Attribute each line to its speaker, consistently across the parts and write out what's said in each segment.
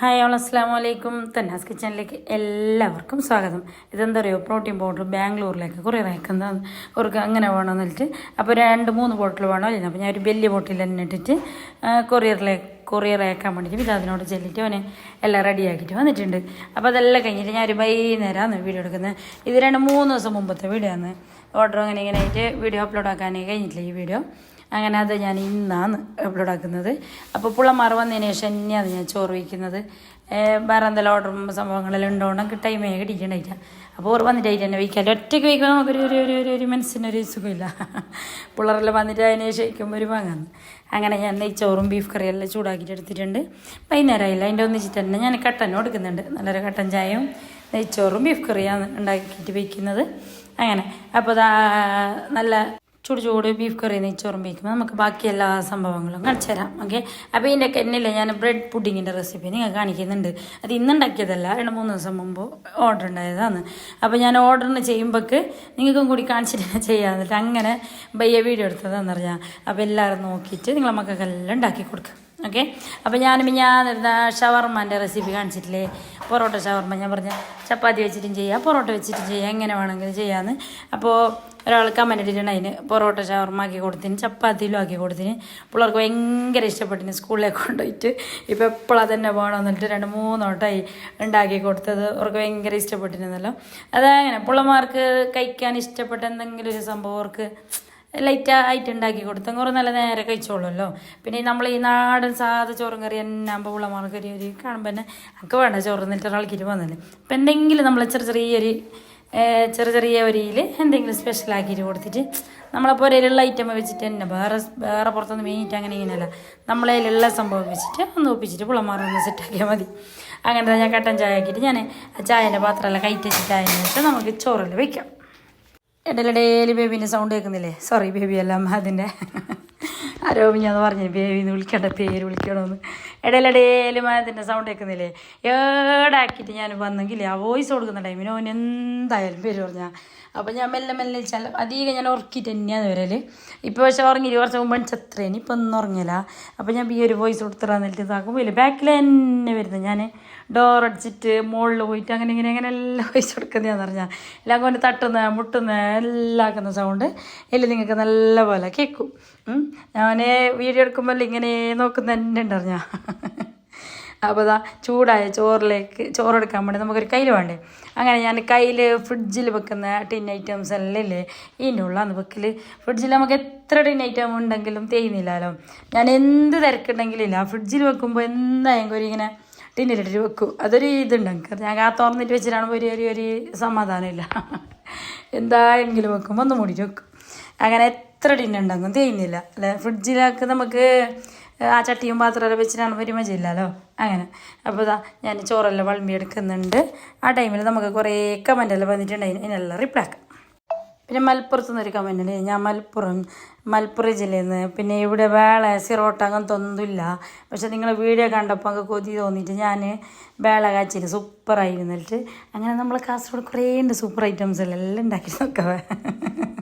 Speaker 1: Hi all അസ്സാം വലൈക്കും തന്നാസ് കിച്ചണിലേക്ക് എല്ലാവർക്കും സ്വാഗതം. ഇതെന്താ പറയുക പ്രോട്ടീൻ പൗഡർ ബാംഗ്ലൂരിലേക്ക് കുറേ അയക്കുന്നത് അവർക്ക് അങ്ങനെ വേണമെന്ന് വെച്ചിട്ട്. അപ്പോൾ രണ്ട് മൂന്ന് ബോട്ടിൽ വേണോ ഇല്ല അപ്പോൾ ഞാൻ ഒരു വലിയ ബോട്ടിൽ തന്നെ ഇട്ടിട്ട് കൊറിയറിലേക്ക് കൊറിയർ അയക്കാൻ വേണ്ടിയിട്ട് പിന്നെ അതിനോട് ചെല്ലിട്ട് അവനെ എല്ലാം റെഡിയാക്കിയിട്ട് വന്നിട്ടുണ്ട്. അപ്പോൾ അതെല്ലാം കഴിഞ്ഞിട്ട് ഞാൻ ഒരു വൈകുന്നേരമാണ് വീഡിയോ എടുക്കുന്നത് ഇത് രണ്ട് മൂന്ന് ദിവസം മുമ്പത്തെ വീഡിയോ ആണ്. ഓർഡർ അങ്ങനെ ഇങ്ങനെ ആയിട്ട് വീഡിയോ അപ്ലോഡ് ആക്കാനേ കഴിഞ്ഞിട്ടില്ല ഈ വീഡിയോ അങ്ങനെ അത് ഞാൻ ഇന്നാണ് അപ്ലോഡ് ആക്കുന്നത്. അപ്പോൾ പുള്ളമാർ വന്നതിന് ശേഷം തന്നെയാണ് ഞാൻ ചോറ് വയ്ക്കുന്നത്. വേറെ എന്തെല്ലാം ഓർഡറും സംഭവങ്ങളെല്ലാം ഉണ്ടോണ്ടെങ്കിൽ ടൈമേ കിട്ടിയിട്ടുണ്ടായില്ല. അപ്പോൾ ഓർ വന്നിട്ട് വന്നിട്ടായിട്ട് തന്നെ വയ്ക്കാമല്ലോ ഒറ്റയ്ക്ക് വയ്ക്കുമ്പോൾ നമുക്കൊരു ഒരു ഒരു ഒരു ഒരു മനസ്സിനൊരു സുഖമില്ല. പിള്ളേരെല്ലാം വന്നിട്ട് അതിന് ശേഷം ഒരു വാങ്ങാന്ന് അങ്ങനെ ഞാൻ ഈ ചോറും ബീഫ് കറിയും എല്ലാം ചൂടാക്കിയിട്ട് എടുത്തിട്ടുണ്ട്. വൈകുന്നേരമായില്ല അതിന്റെ ഒന്നിച്ചിട്ട് തന്നെ ഞാൻ കട്ടൻ കൊടുക്കുന്നുണ്ട്. നല്ലൊരു കട്ടൻ ചായയും നെയ്ച്ചോറും ബീഫ് കറിയാണ് ഉണ്ടാക്കിയിട്ട് വയ്ക്കുന്നത്. അങ്ങനെ. അപ്പോൾ നല്ല ചൂട് ചൂട് ബീഫ് കറി നെയ്ച്ചോറും വയ്ക്കുമ്പോൾ നമുക്ക് ബാക്കി എല്ലാ സംഭവങ്ങളും കാണിച്ചു തരാം. ഓക്കെ അപ്പോൾ ഇതിന്റെ കെന്നില്ല ഞാൻ ബ്രെഡ് പുഡിങ്ങിന്റെ റെസിപ്പി നിങ്ങൾ കാണിക്കുന്നുണ്ട്. അത് ഇന്നുണ്ടാക്കിയതല്ല. രണ്ട് മൂന്ന് ദിവസം മുമ്പ് ഓർഡർ ഉണ്ടായതാണ്. അപ്പോൾ ഞാൻ ഓർഡറിന് ചെയ്യുമ്പോൾക്ക് നിങ്ങൾക്കും കൂടി കാണിച്ചിട്ട് ചെയ്യാന്നിട്ട് അങ്ങനെ ബയ്യ വീഡിയോ എടുത്തതാണെന്ന് അറിയാം അപ്പോൾ എല്ലാവരും നോക്കിയിട്ട് നിങ്ങളെ മക്കൾക്കെല്ലാം ഉണ്ടാക്കി കൊടുക്കുക ഓക്കെ അപ്പോൾ ഞാൻ ഞാൻ ഷവർമാന്റെ റെസിപ്പി കാണിച്ചിട്ടില്ലേ? പൊറോട്ട ഷവർമ. ഞാൻ പറഞ്ഞ ചപ്പാത്തി വെച്ചിട്ടും ചെയ്യാം പൊറോട്ട വെച്ചിട്ടും ചെയ്യാം എങ്ങനെ വേണമെങ്കിലും ചെയ്യാമെന്ന് അപ്പോൾ ഒരാൾ കമന്റ് ഇട്ടിട്ടുണ്ട് അതിന് പൊറോട്ട ഷവർമ ആക്കി കൊടുത്തിന് ചപ്പാത്തിയിലും ആക്കി കൊടുത്തിന്. പിള്ളേർക്ക് ഭയങ്കര ഇഷ്ടപ്പെട്ടിന് സ്കൂളിലേക്ക് കൊണ്ടുപോയിട്ട്. ഇപ്പോൾ എപ്പോഴാണ് തന്നെ പോകണമെന്ന് പറഞ്ഞിട്ട് രണ്ട് മൂന്നോട്ടായി ഉണ്ടാക്കി കൊടുത്തത്. അവർക്ക് ഭയങ്കര ഇഷ്ടപ്പെട്ടിരുന്നല്ലോ. അതങ്ങനെ? പിള്ളമാർക്ക് കഴിക്കാൻ ഇഷ്ടപ്പെട്ട എന്തെങ്കിലും ഒരു സംഭവം അവർക്ക് ലൈറ്റ് ആയിട്ട് ഉണ്ടാക്കി കൊടുത്തും കുറേ നല്ല നേരെ കഴിച്ചോളുമല്ലോ. പിന്നെ നമ്മൾ ഈ നാടൻ സാധാ ചോറും കറി തന്നെ പുള്ളമാർ ഒരു ഒരു കാണുമ്പോൾ തന്നെ നമുക്ക് വേണ്ട ചോറ് എന്നിട്ട് ഒരാൾക്കിട്ട് വന്നില്ല അപ്പം എന്തെങ്കിലും നമ്മൾ ചെറിയ ചെറിയൊരു ചെറിയ ചെറിയ ഒരിയിൽ എന്തെങ്കിലും സ്പെഷ്യൽ ആക്കിയിട്ട് കൊടുത്തിട്ട് നമ്മളെ പോരയിലുള്ള ഐറ്റം വെച്ചിട്ട് തന്നെ വേറെ വേറെ പുറത്തുനിന്ന് മേഞ്ഞിട്ട് അങ്ങനെ ഇങ്ങനെയല്ല. നമ്മളെ കയ്യിലുള്ള സംഭവം വെച്ചിട്ട് ഒന്ന് ഒപ്പിച്ചിട്ട് പുളമാറൊന്ന് സെറ്റാക്കിയാൽ മതി. അങ്ങനെ ഞാൻ കട്ടൻ ചായ ആക്കിയിട്ട് ഞാൻ ചായേന്റെ പാത്രമെല്ലാം കയറ്റിച്ചിട്ട് ചായ വെച്ചാൽ നമുക്ക് ചോറിൽ വെക്കാം. ഇടയിലിടയിൽ ബേബീന്റെ സൗണ്ട് കേൾക്കുന്നില്ലേ? സോറി ബേബി അല്ല അതിന്റെ. ആരോ ഞാൻ പറഞ്ഞു ബേബിന്ന് വിളിക്കേണ്ട പേര് വിളിക്കണമെന്ന് ഇടയിലിടയിൽ അതിന്റെ സൗണ്ട് കേൾക്കുന്നില്ലേ? ഏടാക്കിയിട്ട് ഞാൻ വന്നെങ്കിൽ ആ വോയിസ് കൊടുക്കുന്ന ടൈമിന് ഓൻ എന്തായാലും പേര് പറഞ്ഞാൽ അപ്പോൾ ഞാൻ മെല്ലെ മെല്ലെ വെച്ചാൽ അധികം ഞാൻ ഉറക്കിയിട്ട് തന്നെയാണ് വരൽ ഇപ്പോൾ പക്ഷേ ഉറങ്ങി കുറച്ച് മുമ്പ് ചത്രേന് ഇപ്പം ഒന്നും ഉറങ്ങില്ല അപ്പോൾ ഞാൻ ഈ ഒരു വോയിസ് കൊടുത്തിട്ട് ഇതാക്കുമ്പോൾ ഇല്ല ബാക്കിൽ തന്നെ വരുന്നത്. ഞാൻ ഡോർ അടിച്ചിട്ട് മുകളിൽ പോയിട്ട് അങ്ങനെ ഇങ്ങനെ അങ്ങനെ എല്ലാം വോയിസ് കൊടുക്കുന്നതാന്ന് പറഞ്ഞാൽ എല്ലാം കൊണ്ട് തട്ടുന്ന മുട്ടുന്ന എല്ലാം ആക്കുന്ന സൗണ്ട് എല്ലാം നിങ്ങൾക്ക് നല്ല പോലെ കേൾക്കും ഞാൻ വീഡിയോ എടുക്കുമ്പോൾ ഇങ്ങനെ നോക്കുന്ന തന്നെ ഉണ്ടറിഞ്ഞാൽ അപ്പോൾ ഇതാ ചൂടായ ചോറിലേക്ക് ചോറെടുക്കാൻ വേണ്ടി നമുക്കൊരു കയ്യിൽ വേണ്ടേ? അങ്ങനെ ഞാൻ കയ്യിൽ ഫ്രിഡ്ജിൽ വെക്കുന്ന ടിൻ ഐറ്റംസ് എല്ലാം ഇല്ലേ ഇതിന്റെ ഉള്ളാന്ന് വെക്കൽ ഫ്രിഡ്ജിൽ നമുക്ക് എത്ര ടിൻ ഐറ്റം ഉണ്ടെങ്കിലും തേയുന്നില്ലല്ലോ. ഞാൻ എന്ത് തിരക്കുണ്ടെങ്കിലും ഇല്ല. ഫ്രിഡ്ജിൽ വെക്കുമ്പോൾ എന്തായെങ്കിലും ഇങ്ങനെ ടിന്നിലിട്ടിട്ട് വെക്കും. അതൊരു ഇതുണ്ട് ഞാൻ ആ തുറന്നിട്ട് വെച്ചിട്ടാണ് ഒരു ഒരു ഒരു സമാധാനമില്ല എന്തായെങ്കിലും വെക്കുമ്പോൾ ഒന്ന് മൂടിയിട്ട് വെക്കും. അങ്ങനെ എത്ര ടിന്നുണ്ടെങ്കിലും തേയുന്നില്ല. അല്ലേ? ഫ്രിഡ്ജിലൊക്കെ നമുക്ക് ആ ചട്ടിയും പാത്രമെല്ലാം വെച്ചിട്ടാണ് പരിമജയില്ലല്ലോ അങ്ങനെ. അപ്പോൾ ഇതാ ഞാൻ ചോറെല്ലാം വളമ്പി എടുക്കുന്നുണ്ട് ആ ടൈമിൽ നമുക്ക് കുറേ കമന്റെല്ലാം വന്നിട്ടുണ്ട് അതിനെല്ലാം റിപ്ലൈ ആക്കാം. പിന്നെ മലപ്പുറത്ത് നിന്നൊരു കമന്റ് ഉണ്ട്. ഞാൻ മലപ്പുറം മലപ്പുറം ജില്ലയിൽ നിന്ന് പിന്നെ ഇവിടെ വേള സിറോട്ട അങ്ങനത്തെ ഒന്നുമില്ല പക്ഷെ നിങ്ങളെ വീഡിയോ കണ്ടപ്പോൾ അങ്ങ് കൊതി തോന്നിയിട്ട് ഞാൻ വേള കാച്ചിന് സൂപ്പറായി എന്നിട്ട് അങ്ങനെ നമ്മൾ കാസർഗോഡ് കുറേ ഉണ്ട് സൂപ്പർ ഐറ്റംസ് എല്ലാം ഉണ്ടാക്കി നോക്കാം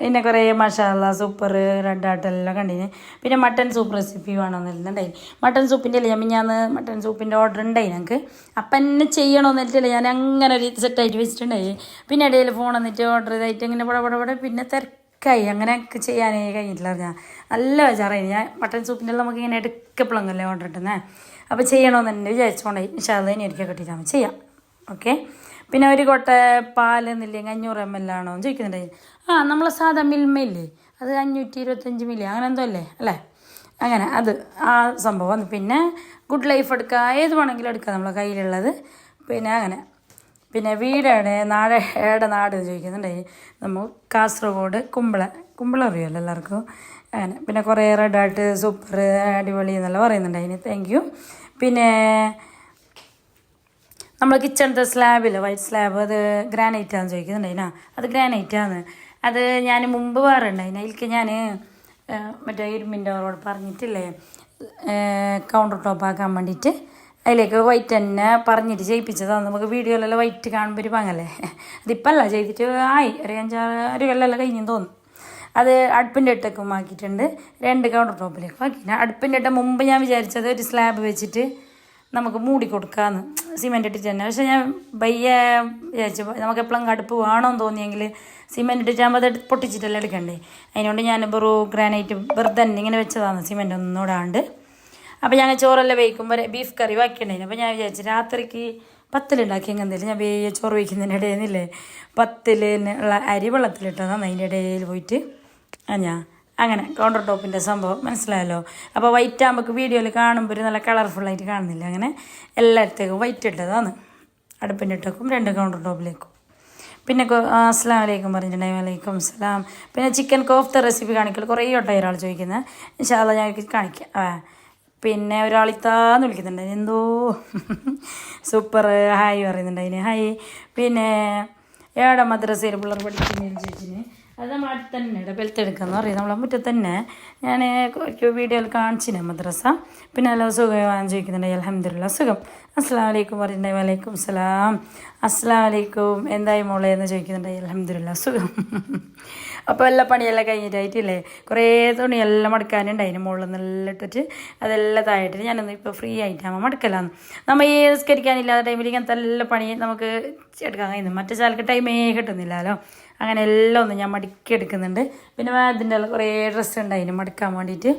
Speaker 1: പിന്നെ കുറേ മസാല സൂപ്പർ റെഡ് ആട്ടെല്ലാം കണ്ടിന്. പിന്നെ മട്ടൻ സൂപ്പ് റെസിപ്പി വേണമെന്നുണ്ടായി മട്ടൻ സൂപ്പിന്റെ അല്ലേ ഞാൻ മിഞ്ഞാന്ന് മട്ടൻ സൂപ്പിന്റെ ഓർഡർ ഉണ്ടായി ഞങ്ങൾക്ക് അപ്പം എന്നെ ചെയ്യണമെന്നിട്ടില്ല ഞാൻ അങ്ങനെ ഒരു സെറ്റായിട്ട് വെച്ചിട്ടുണ്ടായി. പിന്നെ ഇടയിൽ ഫോൺ വന്നിട്ട് ഓർഡർ ചെയ്തായിട്ട് ഇങ്ങനെ പട പട പട പിന്നെ തിരക്കായി. അങ്ങനെയൊക്കെ ചെയ്യാനേ കഴിഞ്ഞിട്ടില്ല ഞാൻ നല്ല വിചാറായി ഞാൻ മട്ടൻ സൂപ്പിന്റെ നമുക്ക് ഇങ്ങനെ എടുക്കപ്പോഴൊന്നുമല്ലേ ഓർഡർ ഇട്ടുന്നേ. അപ്പോൾ ചെയ്യണമെന്ന് തന്നെ വിചാരിച്ചുകൊണ്ടായി ഇൻഷാല്ല ഇനി ഒരിക്കൽ കിട്ടിയിട്ടാണ് ചെയ്യാം. ഓക്കെ? പിന്നെ ഒരു കൊട്ട എന്നില്ലേ? അഞ്ഞൂറ് എം എൽ ആണോ? എന്ന് ചോദിക്കുന്നുണ്ട്. ആ നമ്മൾ സാധാ മിൽമയില്ലേ അത് അഞ്ഞൂറ്റി ഇരുപത്തഞ്ച് മില്ലി. അങ്ങനെ എന്തോ അല്ലേ? അല്ലേ? അങ്ങനെ അത് ആ സംഭവം പിന്നെ ഗുഡ് ലൈഫ് എടുക്കുക. ഏത് വേണമെങ്കിലും എടുക്കുക നമ്മളെ കയ്യിലുള്ളത്. പിന്നെ അങ്ങനെ. പിന്നെ വീടാണ്. നാട് ഏടെ നാട് ചോദിക്കുന്നുണ്ട്. നമ്മൾ കാസർഗോഡ് കുമ്പള. കുമ്പള അറിയാമല്ലോ എല്ലാവർക്കും? അങ്ങനെ. പിന്നെ കുറേ റെഡായിട്ട് സൂപ്പർ അടിപൊളി എന്നെല്ലാം പറയുന്നുണ്ട്. അതിന് താങ്ക് യു പിന്നെ നമ്മൾ കിച്ചണത്തെ സ്ലാബില്ല വൈറ്റ് സ്ലാബ് അത് ഗ്രാനൈറ്റ് ആണെന്ന് ചോദിക്കുന്നുണ്ടായിനാ? അത് ഗ്രാനൈറ്റ് ആണ് അത് ഞാൻ മുമ്പ് വേറെ ഉണ്ടായിന് അതിലേക്ക് ഞാൻ മറ്റേ ഇരുമ്പിന്റെ അവരോട് പറഞ്ഞിട്ടില്ലേ? കൗണ്ടർ ടോപ്പ് ആക്കാൻ വേണ്ടിയിട്ട് അതിലേക്ക് വൈറ്റ് തന്നെ പറഞ്ഞിട്ട് ചെയ്യിപ്പിച്ചതാണ് നമുക്ക് വീഡിയോയിലെല്ലാം വൈറ്റ് കാണുമ്പോൾ ഒരു പാങ്ങല്ലേ? അതിപ്പോൾ അല്ല ചെയ്തിട്ട് ആയി. ഒരു അഞ്ചാറ് ഒരു കൊല്ലമല്ല കഴിഞ്ഞെന്ന് തോന്നുന്നു. അത് അടുപ്പിന്റെ ഇട്ടൊക്കെ ആക്കിയിട്ടുണ്ട് രണ്ട് കൗണ്ടർ ടോപ്പിലേക്ക് ആക്കി അടുപ്പിന്റെ ഇട്ട മുമ്പ് ഞാൻ വിചാരിച്ചത് ഒരു സ്ലാബ് വെച്ചിട്ട് നമുക്ക് മൂടി കൊടുക്കാമെന്ന് സിമെന്റ് ഇട്ടിട്ട് തന്നെ. പക്ഷേ ഞാൻ ബയ്യ വിചാരിച്ചു നമുക്ക് എപ്പോഴും കടുപ്പ് വേണമെന്ന് തോന്നിയെങ്കിൽ സിമെന്റ് ഇട്ടിട്ടാകുമ്പോൾ അത് പൊട്ടിച്ചിട്ടല്ലേ എടുക്കണ്ടേ? അതിനുകൊണ്ട് ഞാൻ വെറു ഗ്രാനൈറ്റ് വെറുതെ തന്നെ ഇങ്ങനെ വെച്ചതാണ് സിമെന്റ് ഒന്നുകൂടാണ്ട്. അപ്പോൾ ഞങ്ങൾ ചോറെല്ലാം വേവിക്കുമ്പോൾ ബീഫ് കറി ബാക്കിയുണ്ടായിരുന്നു അപ്പോൾ ഞാൻ വിചാരിച്ചു രാത്രിക്ക് പത്തിലുണ്ടാക്കി എന്തേലും ഞാൻ വേഗം ചോറ് വയ്ക്കുന്നതിന്റെ ഇടയിൽ നിന്നില്ലേ പത്തിൽ പത്തിലുള്ള അരി വെള്ളത്തിലിട്ടതാണ് അതിന്റെ ഇടയിൽ പോയിട്ട്. ആ ഞാൻ അങ്ങനെ കൗണ്ടർ ടോപ്പിന്റെ സംഭവം മനസ്സിലായല്ലോ? അപ്പോൾ വൈറ്റ് ആകുമ്പോൾ വീഡിയോയിൽ കാണുമ്പോൾ ഒരു നല്ല കളർഫുള്ളായിട്ട് കാണുന്നില്ല. അങ്ങനെ എല്ലായിടത്തേക്കും വൈറ്റ് ഇട്ടതാണ്. അടുപ്പിന്റെ ഇട്ടേക്കും രണ്ട് കൗണ്ടർ ടോപ്പിലേക്കും പിന്നെ അസ്സാം വലൈക്കും പറഞ്ഞിട്ടുണ്ടെങ്കിൽ വലൈക്കും അസ്സലാം. പിന്നെ ചിക്കൻ കോഫ്ത റെസിപ്പി കാണിക്കൽ കുറേ ഒട്ടായി ഒരാൾ ചോദിക്കുന്നത് ഇൻഷാല്ല ഞാൻ കാണിക്കാം. പിന്നെ ഒരാൾ ഇത്താന്ന് വിളിക്കുന്നുണ്ട് എന്തോ? സൂപ്പർ ഹായ് പറയുന്നുണ്ട് അതിന് ഹായ്. പിന്നെ ഏടെ മദ്രസയിൽ പിള്ളേർ പഠിക്കുന്ന? ചേച്ചിന് അത് നമ്മൾ അടുത്ത് തന്നെ ഇവിടെ ബെൽത്തെടുക്കാന്ന് പറയും. നമ്മളെ മുറ്റത്ത് തന്നെ. ഞാൻ വീഡിയോയിൽ കാണിച്ചിന് മദ്രസ. പിന്നെ എല്ലാ സുഖം ചോദിക്കുന്നുണ്ട് അലഹമ്മദില്ല സുഖം. അസ്സാം വലൈക്കും പറഞ്ഞിട്ടുണ്ടായി. വലൈക്കും സലാം. അസ്സാം വലൈക്കും എന്തായി മോളെ എന്ന് ചോദിക്കുന്നുണ്ടായി. അലഹമ്മദില്ല സുഖം. അപ്പോൾ എല്ലാ പണിയെല്ലാം കഴിഞ്ഞിട്ടായിട്ടില്ലേ? കുറേ തുണിയെല്ലാം മടക്കാനുണ്ട്. അതിന് മുകളിൽ നിന്നെല്ലാം ഇട്ടിട്ട് അതെല്ലാം താഴെട്ടിട്ട് ഞാനൊന്ന് ഇപ്പോൾ ഫ്രീ ആയിട്ടാകുമ്പോൾ മടക്കലാന്ന്. നമ്മൾ ഈ സ്കരിക്കാനില്ലാത്ത ടൈമിൽ ഇങ്ങനത്തെ എല്ലാ പണി നമുക്ക് എടുക്കാൻ കഴിയുന്നു. മറ്റേ ചാലക്ക് ടൈമേ കിട്ടുന്നില്ലല്ലോ. അങ്ങനെ എല്ലാം ഒന്ന് ഞാൻ മടക്കി എടുക്കുന്നുണ്ട്. പിന്നെ അതിന്റെ കുറേ ഡ്രസ്സ് ഉണ്ട്. അതിന് മടക്കാൻ വേണ്ടിയിട്ട്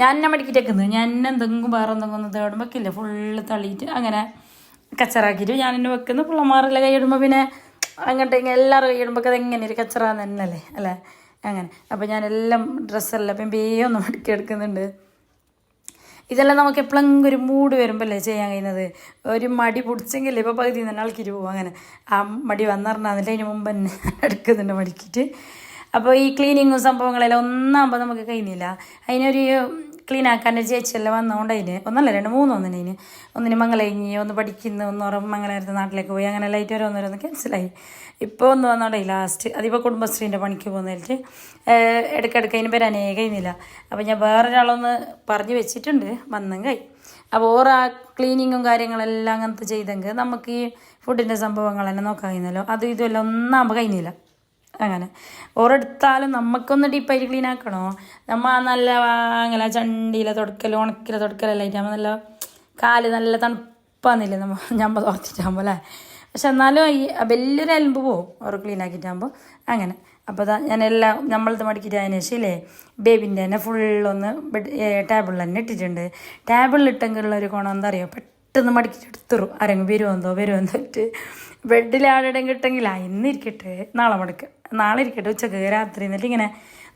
Speaker 1: ഞാൻ എന്നെ മടക്കിയിട്ടേക്കുന്നത് ഞാൻ എന്നെ എന്തെങ്കിലും വേറെ എന്തെങ്കിലും ഒന്ന് തേടുമ്പോൾ വെക്കില്ല ഫുള്ള് തള്ളിയിട്ട് അങ്ങനെ കച്ചറാക്കിയിട്ട് ഞാൻ എന്നെ വെക്കുന്നു. പിള്ളമാരെല്ലാം കൈയിടുമ്പോൾ പിന്നെ അങ്ങോട്ട് ഇങ്ങനെ എല്ലാവരും കൈയിടുമ്പോൾ അത് എങ്ങനെ ഒരു കച്ചറ തന്നെ അല്ലേ? അങ്ങനെ. അപ്പോൾ എല്ലാം ഡ്രസ്സെല്ലാം ഇപ്പം ബേ ഒന്ന് മടക്കി എടുക്കുന്നുണ്ട്. ഇതെല്ലാം നമുക്ക് എപ്പോഴെങ്കിലും ഒരു മൂഡ് വരുമ്പോഴല്ലേ ചെയ്യാൻ കഴിയുന്നത്? ഒരു മടി പിടിച്ചെങ്കിൽ ഇപ്പോൾ പകുതി തന്നെ ആൾക്കിരി പോകും അങ്ങനെ. ആ മടി വന്നിറങ്ങാന്നില്ല അതിന് മുമ്പ് തന്നെ എടുക്കുന്നുണ്ട് മടിക്കിട്ട്. അപ്പോൾ ഈ ക്ലീനിങ്ങും സംഭവങ്ങളെല്ലാം ഒന്നാകുമ്പോൾ നമുക്ക് കഴിയുന്നില്ല അതിനൊരു ക്ലീൻ ആക്കാൻ ചേച്ചിയെല്ലാം വന്നതുകൊണ്ട് അതിന്. ഒന്നല്ല രണ്ട് മൂന്ന് ഒന്നിന് അതിന്. ഒന്നിന് മംഗളങ്ങി ഒന്ന് പഠിക്കുന്ന ഒന്ന് ഉറം മംഗളായിരുന്ന നാട്ടിലേക്ക് പോയി. അങ്ങനെ ലൈറ്റ് വരെ ഒന്നോരോന്ന് ക്യാൻസലായി ഇപ്പോൾ ഒന്ന് വന്നോണ്ടായി ലാസ്റ്റ് അതിപ്പോൾ കുടുംബശ്രീന്റെ പണിക്ക് പോകുന്നതിൽ ഇടയ്ക്കിടയ്ക്ക് അതിന് പേര് കഴിയുന്നില്ല അപ്പോൾ ഞാൻ വേറൊരാളൊന്ന് പറഞ്ഞു വെച്ചിട്ടുണ്ട്. വന്നെങ്കിൽ അപ്പോൾ ആ ക്ലീനിങ്ങും കാര്യങ്ങളെല്ലാം അങ്ങനത്തെ ചെയ്തെങ്കിൽ നമുക്ക് ഈ ഫുഡിന്റെ സംഭവങ്ങൾ തന്നെ നോക്കാൻ കഴിയുന്നല്ലോ. അത് ഇതുമെല്ലാം ഒന്നാകുമ്പോൾ കഴിയുന്നില്ല അങ്ങനെ. ഓരെടുത്താലും നമുക്കൊന്ന് ഡീപ്പായിട്ട് ക്ലീൻ ആക്കണോ? നമ്മ നല്ല അങ്ങനെ ചണ്ടിയിലെ തുടക്കൽ ഉണക്കിലെ തുടക്കലല്ലായിട്ട് നമ്മൾ നല്ല കാൽ നല്ല തണുപ്പാന്നില്ലേ നമ്മൾ ഞമ്മ തോർത്തിട്ടാകുമ്പോൾ അല്ലേ? പക്ഷെ എന്നാലും ഈ വലിയൊരു അലമ്പ് പോവും ഓർ ക്ലീൻ ആക്കിയിട്ടാകുമ്പോൾ അങ്ങനെ. അപ്പോൾ ഞാൻ എല്ലാം നമ്മളത് മടക്കിയിട്ട് അതിന് ശേഷം ഇല്ലേ ബേബിന്റെ തന്നെ ഫുള്ളൊന്ന് ബെഡ് ടേബിളിൽ തന്നെ ഇട്ടിട്ടുണ്ട്. ടേബിളിൽ ഇട്ടെങ്കിലുള്ള ഒരു ഗുണം എന്താ അറിയോ? പെട്ടെന്ന് മടിക്കിട്ട് എടുത്തുറു ആരെങ്കിലും വരുമെന്തോ വരുമെന്തോ ഇട്ട് ബെഡിൽ ആടെങ്കിലും കിട്ടെങ്കിൽ ആ ഇന്ന് ഇരിക്കട്ടെ നാളെ മടക്കുക നാളെ ഇരിക്കട്ടെ ഉച്ചയ്ക്ക് രാത്രി എന്നിട്ട് ഇങ്ങനെ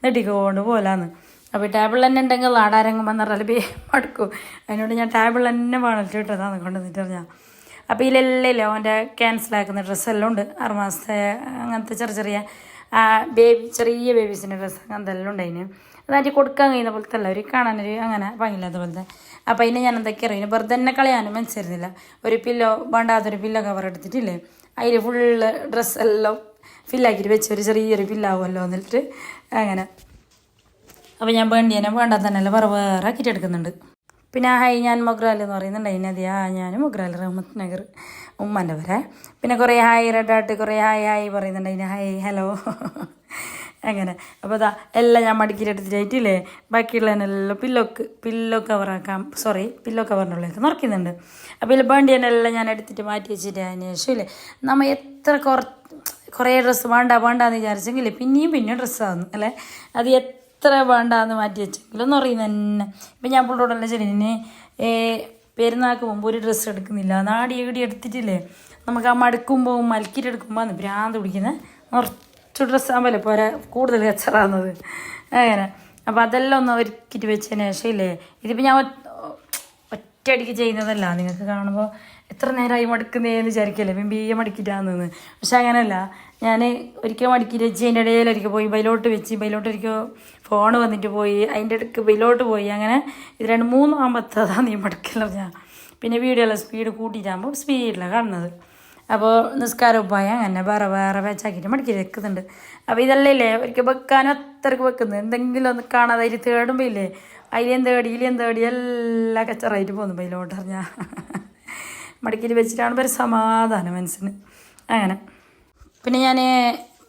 Speaker 1: നെട്ടിക്കൊണ്ട് പോലാന്ന്. അപ്പോൾ ടേബിൾ തന്നെ ഉണ്ടെങ്കിൽ ആടാരെങ്കിലും വന്നറിയാൽ ബേ മടക്കൂ. അതിനോട് ഞാൻ ടേബിൾ തന്നെ വേണം ഇട്ടതാണ് കൊണ്ട് എന്നിട്ട് പറഞ്ഞാൽ അപ്പോൾ ഇതിലെല്ലാം അവന്റെ ക്യാൻസലാക്കുന്ന ഡ്രസ്സെല്ലാം ഉണ്ട്. ആറ് മാസത്തെ അങ്ങനത്തെ ചെറിയ ചെറിയ ബേബി ചെറിയ ബേബീസിന്റെ ഡ്രസ്സ് അങ്ങനത്തെ എല്ലാം ഉണ്ട് അതിന്. അതായിട്ട് കൊടുക്കാൻ കഴിയുന്ന പോലത്തെ അല്ല. ഒരു കാണാനൊരു അങ്ങനെ ഭംഗിയില്ലാത്ത പോലത്തെ. അപ്പോൾ അതിനെ ഞാൻ എന്തൊക്കെ അറിയും വെറുതെ തന്നെ കളയാനും മനസ്സിരുന്നില്ല ഒരു പില്ലോ വേണ്ടാത്തൊരു പില്ലോ കവർ എടുത്തിട്ടില്ലേ? അതിൽ ഫുള്ള് ഡ്രസ്സെല്ലാം ഫില്ലാക്കിയിട്ട് വെച്ച് ഒരു ചെറിയൊരു പില്ലാവുമല്ലോ എന്നിട്ട് അങ്ങനെ. അപ്പോൾ ഞാൻ വേണ്ടിയനെ വേണ്ടാത്ത തന്നെ വേറെ വേറെ ആക്കിയിട്ട് എടുക്കുന്നുണ്ട്. പിന്നെ ഹൈ ഞാൻ മൊഗ്രാൽ എന്ന് പറയുന്നുണ്ട്. അതിനതി ആ ഞാൻ മൊഗ്രാൽ റഹ്മത്ത് നഗർ ഉമ്മന്റെ വരെ പിന്നെ കുറേ ഹായ് റെഡായിട്ട് കുറേ ഹായ് ഹായ് പറയുന്നുണ്ട്. അതിന് ഹായ് ഹലോ. അങ്ങനെ അപ്പോൾ അതാ എല്ലാം ഞാൻ മടക്കിയിട്ടെടുത്തിട്ടായിട്ടില്ലേ ബാക്കിയുള്ളതിനെല്ലാം പില്ലോക്ക് പില്ലോ കവറാക്കാം സോറി പില്ലോ കവറിന്റെ ഉള്ളിലേക്ക് നിറയ്ക്കുന്നുണ്ട് അപ്പോൾ ഇതിൽ എല്ലാം ഞാൻ എടുത്തിട്ട് മാറ്റി വെച്ചിട്ട് അതിന് ശേഷം ഇല്ലേ? നമ്മൾ എത്ര കുറ കുറേ ഡ്രസ്സ് വേണ്ട വേണ്ടാന്ന് വിചാരിച്ചെങ്കിൽ പിന്നെയും പിന്നെയും ഡ്രസ്സാകുന്നു അല്ലേ? അത് എത്ര വേണ്ടാന്ന് മാറ്റി വെച്ചെങ്കിലും എന്ന് പറയുന്നത് തന്നെ. ഇപ്പം ഞാൻ പുള്ളോടല്ല ശരി ഇനി പെരുന്നാൾക്ക് മുമ്പ് ഒരു ഡ്രസ്സ് എടുക്കുന്നില്ല. നാടി എവിടെ എടുത്തിട്ടില്ലേ? നമുക്ക് ആ മടുക്കുമ്പോൾ മലക്കിട്ടെടുക്കുമ്പോൾ ഭ്രാന്ത് പിടിക്കുന്നത് കുറച്ച് ഡ്രസ്സ് ആകുമ്പോൾ പോരെ കൂടുതൽ കച്ചറാകുന്നത് അങ്ങനെ. അപ്പോൾ അതെല്ലാം ഒന്ന് ഒരുക്കിയിട്ട് വെച്ചതിന് ശേഷം ഇല്ലേ? ഇതിപ്പോൾ ഞാൻ ഒറ്റയടിക്ക് ചെയ്യുന്നതല്ല. നിങ്ങൾക്ക് കാണുമ്പോൾ എത്ര നേരമായി മടുക്കുന്നതെന്ന് വിചാരിക്കല്ലേ? ഇപ്പം ബി എ മടക്കിയിട്ടാന്ന് പക്ഷെ അങ്ങനെയല്ല ഞാൻ ഒരിക്കൽ മടുക്കിയിട്ട് വെച്ച് അതിന്റെ ഇടയിൽ ഒരിക്കൽ പോയി ബൈലോട്ട് വെച്ച് ബൈലോട്ട് ഒരിക്കൽ ഫോൺ വന്നിട്ട് പോയി അതിന്റെ ഇടയ്ക്ക് ബൈലോട്ട് പോയി. അങ്ങനെ ഇത് രണ്ട് മൂന്ന് ആകുമ്പോഴത്തേതാണ് നീ മടുക്കല്ലോ ഞാൻ പിന്നെ വീഡിയോ സ്പീഡ് കൂട്ടിയിട്ടാകുമ്പോൾ സ്പീഡിലാണ് കാണുന്നത്. അപ്പോൾ നിസ്കാരം ഉപ്പായ അങ്ങനെ വേറെ വേറെ വെച്ചാക്കിയിട്ട് മടിക്കി വെക്കുന്നുണ്ട്. അപ്പോൾ ഇതല്ലേ ഇല്ലേ ഒരിക്കൽ വെക്കാനും അത്രയ്ക്ക് വെക്കുന്നത്? എന്തെങ്കിലും ഒന്ന് കാണാതെ അതിൽ തേടുമ്പോൾ ഇല്ലേ അതിലേം തേടി ഇതിലേം തേടി എല്ലാം കച്ചറായിട്ട് പോകുന്നു ഇതിലോട്ട് അറിഞ്ഞാൽ മടിക്കിൽ വെച്ചിട്ടാണ് ഒരു സമാധാനം മനസ്സിന്. അങ്ങനെ. പിന്നെ ഞാൻ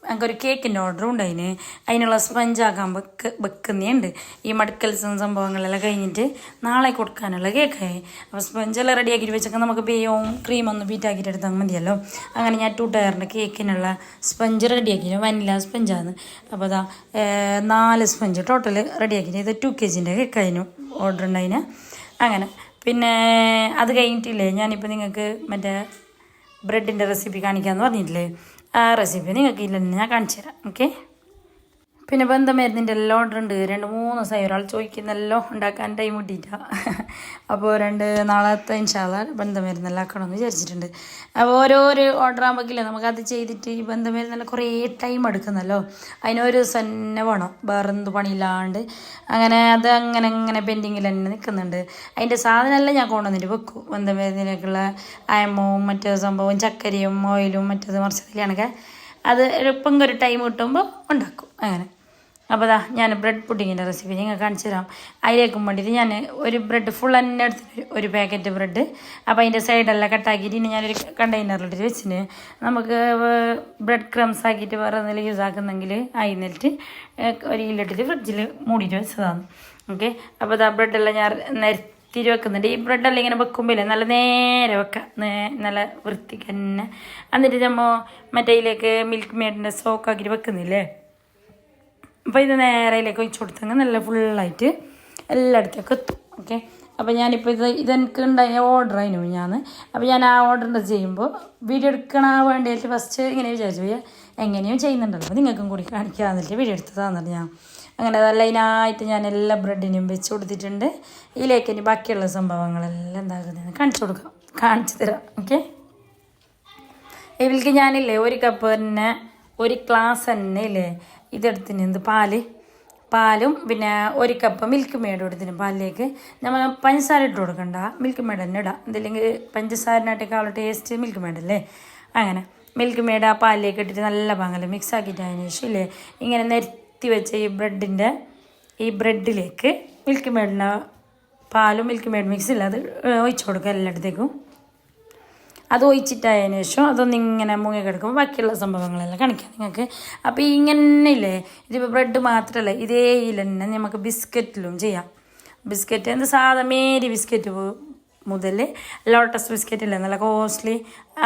Speaker 1: ഞങ്ങൾക്കൊരു കേക്കിന്റെ ഓർഡർ ഉണ്ട് അതിന് അതിനുള്ള സ്പഞ്ചാക്കാൻ വെക്ക് വെക്കുന്നുണ്ട്. ഈ മടുക്കൽസും സംഭവങ്ങളെല്ലാം കഴിഞ്ഞിട്ട് നാളെ കൊടുക്കാനുള്ള കേക്കായി. അപ്പോൾ സ്പഞ്ചെല്ലാം റെഡിയാക്കിയിട്ട് വെച്ചൊക്കെ നമുക്ക് ബേയും ക്രീമൊന്നും ബീറ്റാക്കിയിട്ട് എടുത്താൽ മതിയല്ലോ. അങ്ങനെ ഞാൻ ടു ടയറിന്റെ കേക്കിനുള്ള സ്പഞ്ച് റെഡിയാക്കി വനില സ്പഞ്ചാണ് അപ്പോൾ അതാ നാല് സ്പഞ്ച് ടോട്ടൽ റെഡിയാക്കിയിട്ട് ഇത് ടു കെ ജിന്റെ കേക്കായിരുന്നു ഓർഡർ ഉണ്ടായിന്. അങ്ങനെ. പിന്നെ അത് കഴിഞ്ഞിട്ടില്ലേ? ഞാനിപ്പോൾ നിങ്ങൾക്ക് മറ്റേ ബ്രെഡിന്റെ റെസിപ്പി കാണിക്കാമെന്ന് പറഞ്ഞിട്ടില്ലേ? ആ റെസിപ്പി നിങ്ങൾക്ക് ഇല്ലെന്ന് ഞാൻ കാണിച്ചു തരാം ഓക്കെ പിന്നെ ബന്ധമരുന്നിന്റെ എല്ലാം ഓർഡർ ഉണ്ട് രണ്ട് മൂന്ന് ദിവസമായി ഒരാൾ ചോദിക്കുന്നല്ലോ ഉണ്ടാക്കാൻ ടൈം കിട്ടിയിട്ടാണ് അപ്പോൾ രണ്ട് നാളത്തെ ഇൻഷാല്ല ബന്ധമരുന്നെല്ലാം ആക്കണമെന്ന് വിചാരിച്ചിട്ടുണ്ട്. അപ്പോൾ ഓരോരോ ഓർഡർ ആകുമ്പോഴേക്കില്ലേ നമുക്കത് ചെയ്തിട്ട് ഈ ബന്ധമരുന്നെല്ലാം കുറേ ടൈം എടുക്കുന്നല്ലോ. അതിനൊരു ദിവസം തന്നെ വേണം. വേറെ എന്ത് പണിയില്ലാണ്ട്. അങ്ങനെ അത് അങ്ങനെ അങ്ങനെ പെൻഡിങ്ങിൽ തന്നെ നിൽക്കുന്നുണ്ട്. അതിന്റെ സാധനമെല്ലാം ഞാൻ കൊണ്ടുവന്നിട്ട് വെക്കും. ബന്ധമരുന്നിലേക്കുള്ള അയമവും മറ്റേ സംഭവം ചക്കരയും ഓയിലും മറ്റേത് മറിച്ചതിലാണൊക്കെ അത് എളുപ്പം ഒരു ടൈം കിട്ടുമ്പോൾ ഉണ്ടാക്കും. അങ്ങനെ. അപ്പോൾ അതാ ഞാൻ ബ്രെഡ് പുഡിങ്ങിന്റെ റെസിപ്പി നിങ്ങൾ കാണിച്ചു തരാം. അതിലേക്കും വേണ്ടിയിട്ട് ഞാൻ ഒരു ബ്രെഡ് ഫുൾ തന്നെ എടുത്തിട്ട് ഒരു പാക്കറ്റ് ബ്രെഡ് അപ്പോൾ അതിന്റെ സൈഡെല്ലാം കട്ടാക്കിയിട്ട് ഇനി ഞാനൊരു കണ്ടെയ്നറിലിട്ട് വെച്ചിന്. നമുക്ക് ബ്രെഡ് ക്രംസ് ആക്കിയിട്ട് വേറെ എന്തെങ്കിലും യൂസ് ആക്കുന്നെങ്കിൽ അതിന്നിട്ട് ഒരു ഇല്ലിട്ടിട്ട് ഫ്രിഡ്ജിൽ മൂടിയിട്ട് വെച്ചതാണ്. ഓക്കെ അപ്പോൾ ദാ ബ്രെഡെല്ലാം ഞാൻ നിരത്തിരി വെക്കുന്നുണ്ട്. ഈ ബ്രെഡെല്ലാം ഇങ്ങനെ വെക്കുമ്പോൾ നല്ല നേരെ വെക്കാം. നല്ല വൃത്തിക്ക് തന്നെ. എന്നിട്ട് നമ്മൾ മറ്റേ ഇതിലേക്ക് മിൽക്ക് മെയ്ഡിന്റെ സോക്കാക്കിയിട്ട് വെക്കുന്നില്ലേ? അപ്പോൾ ഇത് നേരയിലേക്ക് ഒഴിച്ചു കൊടുത്തെങ്കിൽ നല്ല ഫുള്ളായിട്ട് എല്ലായിടത്തേക്കും എത്തും. ഓക്കെ അപ്പോൾ ഞാനിപ്പോൾ ഇത് ഇതെനിക്ക് ഉണ്ടായ ഓർഡർ ഞാൻ അപ്പോൾ ഞാൻ ആ ഓർഡറിന്റെ ചെയ്യുമ്പോൾ വീഡിയോ എടുക്കണ വേണ്ടിയിട്ട് ഫസ്റ്റ് ഇങ്ങനെ വിചാരിച്ചു. പോയാൽ എങ്ങനെയും ചെയ്യുന്നുണ്ടല്ലോ. അപ്പോൾ നിങ്ങൾക്കും കൂടി കാണിക്കാന്നിട്ട് വീഡിയോ എടുത്തതാണെന്നിട്ട് ഞാൻ അങ്ങനെ അതല്ല അതിനായിട്ട് ഞാൻ എല്ലാ ബ്രെഡിനും വെച്ച് കൊടുത്തിട്ടുണ്ട്. ഇതിലേക്ക് ഇനി ബാക്കിയുള്ള സംഭവങ്ങളെല്ലാം എന്താക്കുന്നതെന്ന് കാണിച്ചു കൊടുക്കാം. കാണിച്ചു തരാം. ഓക്കെ ഇവൾക്ക് ഞാനില്ലേ ഒരു കപ്പ് തന്നെ ഒരു ഗ്ലാസ് തന്നെ ഇല്ലേ? ഇതെടുത്തിന് എന്ത് പാൽ? പാലും പിന്നെ ഒരു കപ്പ് മിൽക്ക് മേഡ് എടുത്തിന് പാലിലേക്ക്. നമ്മൾ പഞ്ചസാര ഇട്ട് കൊടുക്കണ്ട. മിൽക്ക് മേഡ് തന്നെ ഇടാം. എന്തില്ലെങ്കിൽ പഞ്ചസാരനായിട്ടേക്കാളും ടേസ്റ്റ് മിൽക്ക് മേഡല്ലേ അങ്ങനെ. മിൽക്ക് മേഡ് ആ പാലിലേക്ക് ഇട്ടിട്ട് നല്ല പാങ്ങൽ മിക്സ് ആക്കിയിട്ട് അതിന് ശേഷം ഇല്ലേ ഇങ്ങനെ നിരത്തി വെച്ച ഈ ബ്രെഡിന്റെ ഈ ബ്രെഡിലേക്ക് മിൽക്ക് മേഡിന്റെ പാലും മിൽക്ക് മേഡ് മിക്സ് ഇല്ല. അത് ഒഴിച്ചു കൊടുക്കുക എല്ലായിടത്തേക്കും. അത് ഒഴിച്ചിട്ടായതിനു ശേഷം അതൊന്ന് ഇങ്ങനെ മുങ്ങി കിടക്കുമ്പോൾ ബാക്കിയുള്ള സംഭവങ്ങളെല്ലാം കാണിക്കാം. നിങ്ങൾക്ക് അപ്പോൾ ഇങ്ങനെ ഇല്ലേ ഇതിപ്പോൾ ബ്രെഡ് മാത്രമല്ല ഇതേ ഇല തന്നെ നമുക്ക് ബിസ്ക്കറ്റിലും ചെയ്യാം. ബിസ്ക്കറ്റ് എന്ത് സാധാ മേരി ബിസ്ക്കറ്റ് മുതൽ ലോട്ടസ് ബിസ്ക്കറ്റ് ഇല്ലേ നല്ല കോസ്റ്റ്ലി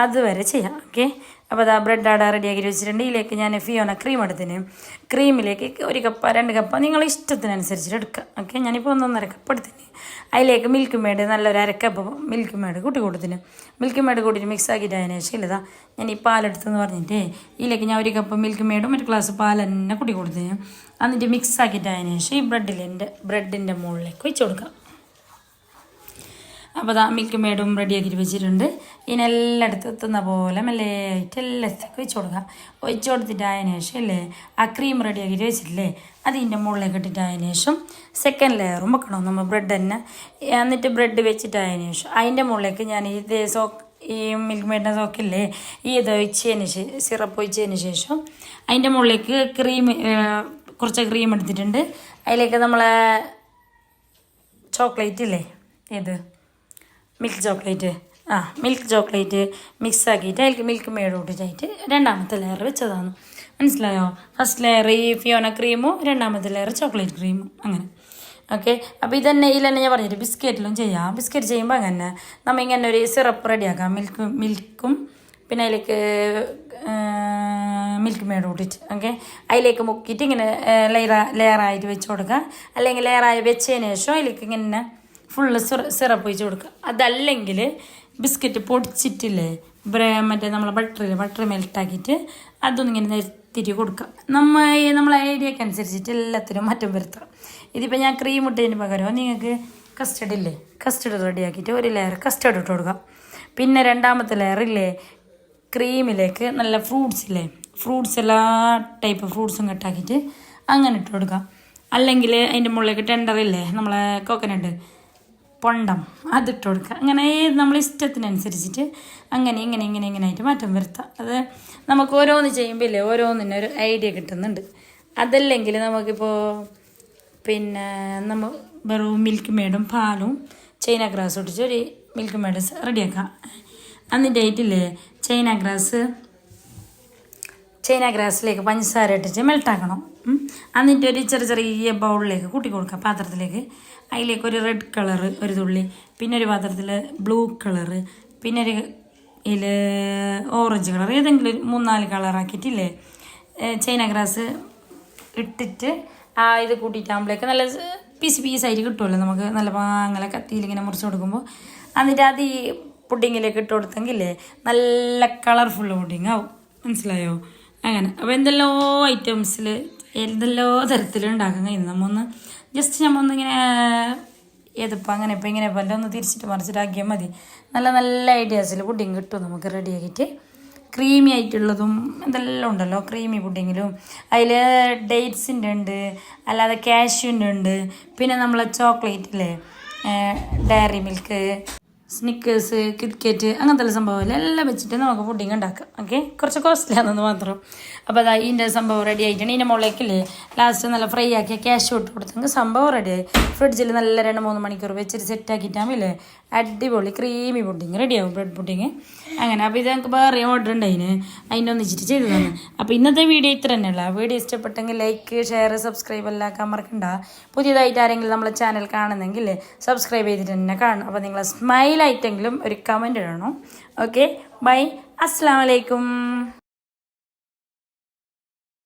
Speaker 1: അതുവരെ ചെയ്യാം ഓക്കെ? അപ്പോൾ അതാ ബ്രെഡ് ആടെ റെഡിയാക്കി വെച്ചിട്ടുണ്ട്. ഇതിലേക്ക് ഞാൻ ഫിയോന ക്രീം എടുത്തിന്. ക്രീമിലേക്ക് ഒരു കപ്പ രണ്ട് കപ്പ നിങ്ങളെ ഇഷ്ടത്തിനനുസരിച്ചിട്ട് എടുക്കുക ഓക്കെ? ഞാനിപ്പോൾ ഒന്നൊന്നര കപ്പ് എടുത്തിന്. അതിലേക്ക് മിൽക്ക് മേഡ് നല്ലൊരു അരക്കപ്പ് മിൽക്ക് മേഡ് കൂട്ടി കൊടുത്തിന്. മിൽക്ക് മേഡ് കൂട്ടിയിട്ട് മിക്സ് ആക്കിയിട്ട് അതിന് ശേഷം ഇല്ലതാ ഞാൻ ഈ പാലെടുത്തെന്ന് പറഞ്ഞിട്ട് ഇതിലേക്ക് ഞാൻ ഒരു കപ്പ് മിൽക്ക് മേഡും ഒരു ഗ്ലാസ് പാൽ തന്നെ കൂട്ടി കൊടുത്തിന്. എന്നിട്ട് മിക്സ് ആക്കിയിട്ട് അതിന് ശേഷം ഈ ബ്രെഡിൽ എന്റെ ബ്രെഡിന്റെ മുകളിലേക്ക് വെച്ച് കൊടുക്കാം. അപ്പോൾ അതാ മിൽക്ക് മേഡും റെഡിയാക്കിയിട്ട് വെച്ചിട്ടുണ്ട്. ഇതിനെല്ലായിടത്തും എത്തുന്ന പോലെ മെല്ലയായിട്ട് എല്ലാത്തേക്കും ഒഴിച്ചു കൊടുക്കാം. ഒഴിച്ചു കൊടുത്തിട്ട് ആയതിനു ശേഷം അല്ലേ ആ ക്രീം റെഡിയാക്കിയിട്ട് വെച്ചിട്ടില്ലേ അതിന്റെ മുകളിലേക്ക് ഇട്ടിട്ട് ആയതിനു ശേഷം സെക്കൻഡ് ലെയറും വെക്കണം. നമ്മൾ ബ്രെഡ് തന്നെ. എന്നിട്ട് ബ്രെഡ് വെച്ചിട്ട് ആയതിനു ശേഷം അതിന്റെ മുകളിലേക്ക് ഞാൻ ഇത് സോക്ക് ഈ മിൽക്ക് മേഡിന്റെ സോക്കില്ലേ ഈ ഇത് ഒഴിച്ചതിന് ശേഷം സിറപ്പ് ഒഴിച്ചതിന് ശേഷം അതിന്റെ മുകളിലേക്ക് ക്രീം കുറച്ച് ക്രീം എടുത്തിട്ടുണ്ട്. അതിലേക്ക് നമ്മളെ ചോക്ലേറ്റ് ഇല്ലേ ഇത് മിൽക്ക് ചോക്ലേറ്റ് ആ മിൽക്ക് ചോക്ലേറ്റ് മിക്സ് ആക്കിയിട്ട് അതിലേക്ക് മിൽക്ക് മേഡ് ഇട്ടിട്ടായിട്ട് രണ്ടാമത്തെ ലെയർ വെച്ചതാണ്. മനസ്സിലായോ? ഫസ്റ്റ് ലെയർ ഈ ഫിയോന ക്രീമും രണ്ടാമത്തെ ലെയർ ചോക്ലേറ്റ് ക്രീമും അങ്ങനെ. ഓക്കെ അപ്പോൾ ഇതന്നെ ഇതിൽ ഞാൻ പറഞ്ഞിട്ട് ബിസ്ക്കറ്റിലും ചെയ്യാം. ബിസ്ക്കറ്റ് ചെയ്യുമ്പോൾ അങ്ങനെ. നമ്മൾ ഇങ്ങനെ ഒരു സിറപ്പ് റെഡിയാക്കാം മിൽക്ക് മിൽക്കും പിന്നെ അതിലേക്ക് മിൽക്ക് മേഡ് കൂട്ടിയിട്ട് ഓക്കെ അതിലേക്ക് മുക്കിയിട്ട് ഇങ്ങനെ ലെയർ ലെയറായിട്ട് വെച്ച് കൊടുക്കുക അല്ലെങ്കിൽ ലെയറായി വെച്ചതിന് ശേഷം അതിലേക്ക് ഇങ്ങനെ ഫുള്ള് സിറ സിറപ്പ് ഒഴിച്ച് കൊടുക്കുക. അതല്ലെങ്കിൽ ബിസ്ക്കറ്റ് പൊടിച്ചിട്ടില്ലേ ബ്രേ മറ്റേ നമ്മളെ ബട്ടറിൽ ബട്ടർ മെൽട്ടാക്കിയിട്ട് അതൊന്നും ഇങ്ങനെ നിരത്തിയിട്ട് കൊടുക്കുക. നമ്മ നമ്മളെ ഐഡിയക്ക് അനുസരിച്ചിട്ട് എല്ലാത്തിനും മാറ്റം വരുത്തണം. ഇതിപ്പോൾ ഞാൻ ക്രീം ഇട്ടതിന് പകരം നിങ്ങൾക്ക് കസ്റ്റഡ് ഇല്ലേ കസ്റ്റഡ് റെഡിയാക്കിയിട്ട് ഒരു ലെയർ കസ്റ്റഡ് ഇട്ട് കൊടുക്കാം. പിന്നെ രണ്ടാമത്തെ ലെയറില്ലേ ക്രീമിലേക്ക് നല്ല ഫ്രൂട്ട്സ് ഇല്ലേ ഫ്രൂട്ട്സ് എല്ലാ ടൈപ്പ് ഫ്രൂട്ട്സും കട്ടാക്കിയിട്ട് അങ്ങനെ ഇട്ട് കൊടുക്കാം. അല്ലെങ്കിൽ അതിന്റെ മുകളിലേക്ക് ടെൻഡർ ഇല്ലേ നമ്മളെ കോക്കനട്ട് പൊണ്ടം അതിട്ട് കൊടുക്കുക. അങ്ങനെ നമ്മൾ ഇഷ്ടത്തിനനുസരിച്ചിട്ട് അങ്ങനെ ഇങ്ങനെ ഇങ്ങനെ ഇങ്ങനെ ആയിട്ട് മാറ്റം വരുത്താം. അത് നമുക്ക് ഓരോന്ന് ചെയ്യുമ്പോൾ ഇല്ലേ ഓരോന്നിനും ഒരു ഐഡിയ കിട്ടുന്നുണ്ട്. അതല്ലെങ്കിൽ നമുക്കിപ്പോൾ പിന്നെ നമ്മൾ വെറും മിൽക്ക് മേഡും പാലും ചൈന ഗ്രാസ് ഒട്ടിച്ച് ഒരു മിൽക്ക് മേഡ് റെഡിയാക്കാം അന്ന് ആയിട്ടില്ലേ ചൈന ഗ്രാസ് ചൈന ഗ്രാസിലേക്ക് പഞ്ചസാര ഇട്ടിട്ട് മെൽട്ടാക്കണം. എന്നിട്ട് ഒരു ചെറിയ ചെറിയ ബൗളിലേക്ക് കൂട്ടി കൊടുക്കുക. പാത്രത്തിലേക്ക്. അതിലേക്ക് ഒരു റെഡ് കളറ് ഒരു തുള്ളി പിന്നെ ഒരു പാത്രത്തിൽ ബ്ലൂ കളറ് പിന്നെ ഒരു ഇതിൽ ഓറഞ്ച് കളർ ഏതെങ്കിലും ഒരു മൂന്നാൽ കളറാക്കിയിട്ടില്ലേ ചൈന ഗ്രാസ് ഇട്ടിട്ട് ആ ഇത് കൂട്ടിയിട്ടാകുമ്പോഴേക്ക് നല്ല പീസ് പീസായിട്ട് കിട്ടുമല്ലോ നമുക്ക്. നല്ല പാങ്ങനെ കത്തിയിൽ ഇങ്ങനെ മുറിച്ച് കൊടുക്കുമ്പോൾ എന്നിട്ട് അത് ഈ പുഡിങ്ങിലേക്ക് ഇട്ട് കൊടുത്തെങ്കിലേ നല്ല കളർഫുൾ പുഡിങ് ആവും മനസ്സിലായോ? അങ്ങനെ. അപ്പോൾ എന്തെല്ലോ ഐറ്റംസിൽ എന്തെല്ലോ തരത്തിൽ ഉണ്ടാക്കാൻ കഴിയും നമ്മൊന്ന് ജസ്റ്റ് നമ്മൊന്നിങ്ങനെ ഏതിപ്പോൾ അങ്ങനെ ഇപ്പോൾ ഇങ്ങനെ പോലെ ഒന്ന് തിരിച്ചിട്ട് മറിച്ചിട്ടാക്കിയാൽ മതി. നല്ല നല്ല ഐഡിയാസിൽ പുഡിങ് കിട്ടും നമുക്ക് റെഡിയാക്കിയിട്ട് ക്രീമി ആയിട്ടുള്ളതും എന്തെല്ലാം ഉണ്ടല്ലോ. ക്രീമി പുഡിങ്ങിലും അതിൽ ഡേറ്റ്സിന്റെ ഉണ്ട്. അല്ലാതെ കാഷ്യൂന്റെ ഉണ്ട്. പിന്നെ നമ്മളെ ചോക്ലേറ്റ് ഇല്ലേ ഡയറി മിൽക്ക് സ്നിക്കേഴ്സ് കിറ്റ്കറ്റ് അങ്ങനത്തെ സംഭവമില്ല എല്ലാം വെച്ചിട്ട് നമുക്ക് പുഡിങ് ഉണ്ടാക്കാം. ഓക്കെ കുറച്ച് കോസ്റ്റ്ലി ആണെന്ന് മാത്രം അപ്പോൾ അതാ ഇതിന്റെ സംഭവം റെഡി ആയിട്ടാണ് ഇതിന്റെ മുകളിലേക്കില്ലേ ലാസ്റ്റ് നല്ല ഫ്രൈ ആക്കിയ ക്യാഷ് ഇട്ട് കൊടുത്തെങ്കിൽ സംഭവം റെഡിയായി ഫ്രിഡ്ജിൽ നല്ല രണ്ട് മൂന്ന് മണിക്കൂർ വെച്ചിട്ട് സെറ്റ് ആക്കിയിട്ടാമില്ലേ അടിപൊളി ക്രീമി പുഡിങ് റെഡിയാവും ബ്രെഡ് പുഡിങ് അങ്ങനെ. അപ്പോൾ ഇത് ഞങ്ങൾക്ക് വേറെ ഓർഡർ ഉണ്ട് അതിന് അതിന്റെ ഒന്നിച്ചിട്ട് ചെയ്തു തന്നെ അപ്പോൾ ഇന്നത്തെ വീഡിയോ ഇത്ര തന്നെയുള്ള. വീഡിയോ ഇഷ്ടപ്പെട്ടെങ്കിൽ ലൈക്ക് ഷെയർ സബ്സ്ക്രൈബ് എല്ലാം മറക്കണ്ട. പുതിയതായിട്ട് ആരെങ്കിലും നമ്മളെ ചാനൽ കാണുന്നെങ്കിൽ സബ്സ്ക്രൈബ് ചെയ്തിട്ട് തന്നെ കാണും അപ്പോൾ നിങ്ങൾ സ്മൈലായിട്ടെങ്കിലും ഒരു കമന്റ് ഇടണം? ഓക്കെ ബൈ അസ്സാം വലൈക്കും